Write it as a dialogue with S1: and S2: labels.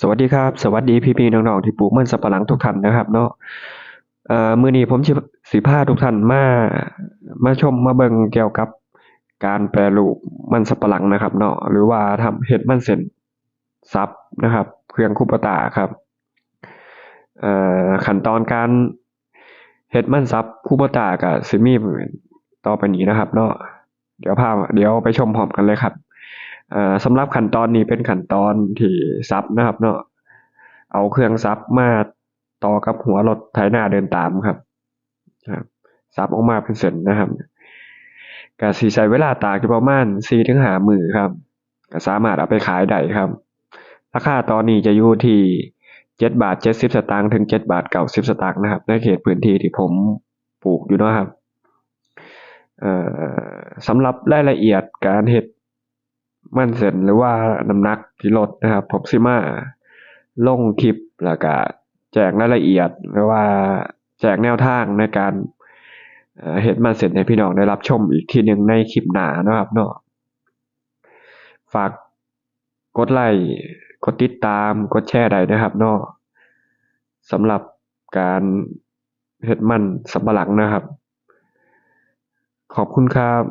S1: สวัสดีครับ สวัสดีพี่ๆน้องๆที่ปลูกมันสำปะหลังทุกท่านนะครับ เนาะเอ่อมือนี้ผมสิสิพาทุกท่านมามาชมมาเบิ่งเกี่ยวกับการแปรรูปมันสำปะหลังนะครับ เนาะหรือว่าทำเฮ็ดมันเส้นสับนะครับ เครื่องคูปตาครับเอ่อขั้นตอนการเฮ็ดมันสับคูปตาก็สิมีต่อไปนี้นะครับ เนาะเดี๋ยวพาเดี๋ยวไปชมพร้อมกันเลยครับ สำหรับขั้นตอนนี้เป็นขั้นตอนที่ซับนะครับ เนาะเอาเครื่องซับมาต่อกับหัวรถไถนาเดินตามครับครับซับออกมาเป็นเส้นนะครับก็สิใช้เวลาตากประมาณ4-5มื้อครับก็สามารถเอาไปขายได้ครับ ราคาตอนนี้จะอยู่ที่7บาท70สตางค์ถึง7บาท90สตางค์นะครับในเขตพื้นที่ที่ผมปลูกอยู่นะครับสำหรับรายละเอียดการเฮ็ด มั่นเส้นหรือว่าน้ำหนักที่ลดนะครับ ผมสิมาลงคลิปแล้วก็แจ้งรายละเอียดหรือว่าแจ้งแนวทางในการเอ่อเฮ็ดมันเส้นให้พี่น้องได้รับชมอีกทีหนึ่งในคลิปหนานะครับเนาะฝากกดไลค์กดติดตามกดแชร์ได้นะครับเนาะสำหรับการเฮ็ดมันสำปะหลังนะครับ ขอบคุณครับ